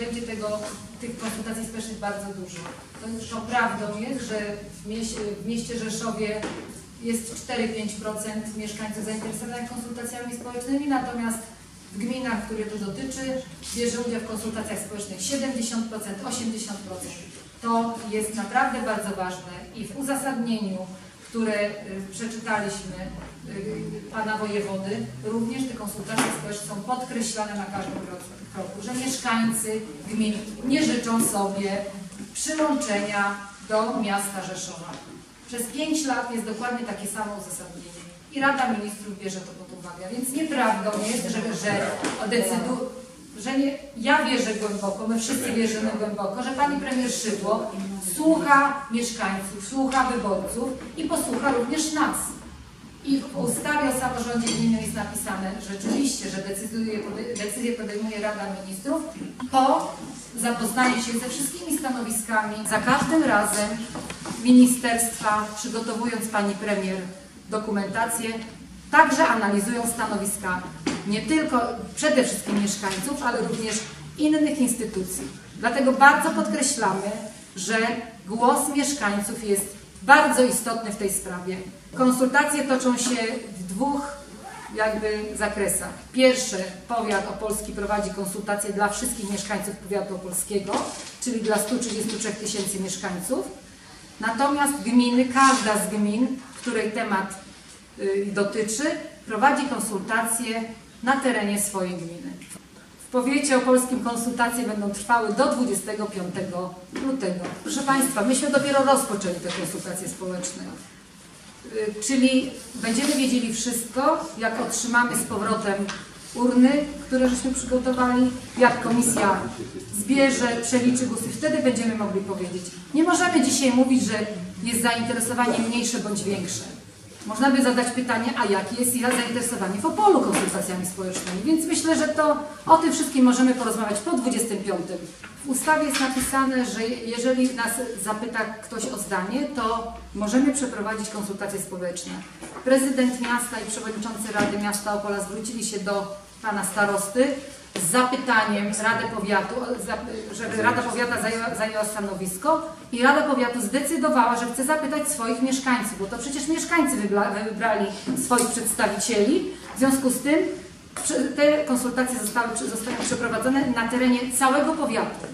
Będzie tego, tych konsultacji społecznych bardzo dużo. To, to prawdą jest, że w mieście, w mieście Rzeszowie jest 4-5% mieszkańców zainteresowanych konsultacjami społecznymi, natomiast w gminach, które to dotyczy, bierze udział w konsultacjach społecznych 70%, 80%. To jest naprawdę bardzo ważne i w uzasadnieniu, które y, przeczytaliśmy y, pana wojewody, również te konsultacje społeczne są podkreślane na każdym kroku, kroku, że mieszkańcy gmin nie życzą sobie przyłączenia do miasta Rzeszowa. Przez pięć lat jest dokładnie takie samo uzasadnienie i Rada Ministrów bierze to pod uwagę, więc nieprawdą jest, że, że decydu, że nie, ja wierzę głęboko, my wszyscy wierzymy głęboko, że pani premier Szydło słucha mieszkańców, słucha wyborców i posłucha również nas. I w ustawie o samorządzie gminnym jest napisane rzeczywiście, że decyduje, decyzję podejmuje Rada Ministrów po zapoznaniu się ze wszystkimi stanowiskami. Za każdym razem ministerstwa, przygotowując pani premier dokumentację, także analizują stanowiska nie tylko przede wszystkim mieszkańców, ale również innych instytucji. Dlatego bardzo podkreślamy, że głos mieszkańców jest bardzo istotny w tej sprawie. Konsultacje toczą się w dwóch jakby zakresach. Pierwsze, powiat opolski prowadzi konsultacje dla wszystkich mieszkańców powiatu opolskiego, czyli dla 133 tysięcy mieszkańców. Natomiast gminy, każda z gmin, której temat y, dotyczy, prowadzi konsultacje na terenie swojej gminy. W powiecie opolskim konsultacje będą trwały do 25 lutego. Proszę Państwa, myśmy dopiero rozpoczęli te konsultacje społeczne. Y, Czyli będziemy wiedzieli wszystko, jak otrzymamy z powrotem urny, które żeśmy przygotowali, jak komisja zbierze, przeliczy głosy, wtedy będziemy mogli powiedzieć. Nie możemy dzisiaj mówić, że jest zainteresowanie mniejsze bądź większe. Można by zadać pytanie, a jakie jest zainteresowanie w Opolu konsultacjami społecznymi. Więc myślę, że to o tym wszystkim możemy porozmawiać po 25. W ustawie jest napisane, że jeżeli nas zapyta ktoś o zdanie, to możemy przeprowadzić konsultacje społeczne. Prezydent miasta i przewodniczący Rady Miasta Opola zwrócili się do pana starosty z zapytaniem Rady Powiatu, żeby Rada Powiata zajęła, zajęła stanowisko i Rada Powiatu zdecydowała, że chce zapytać swoich mieszkańców, bo to przecież mieszkańcy wybra, wybrali swoich przedstawicieli. W związku z tym te konsultacje zostały, przeprowadzone na terenie całego powiatu.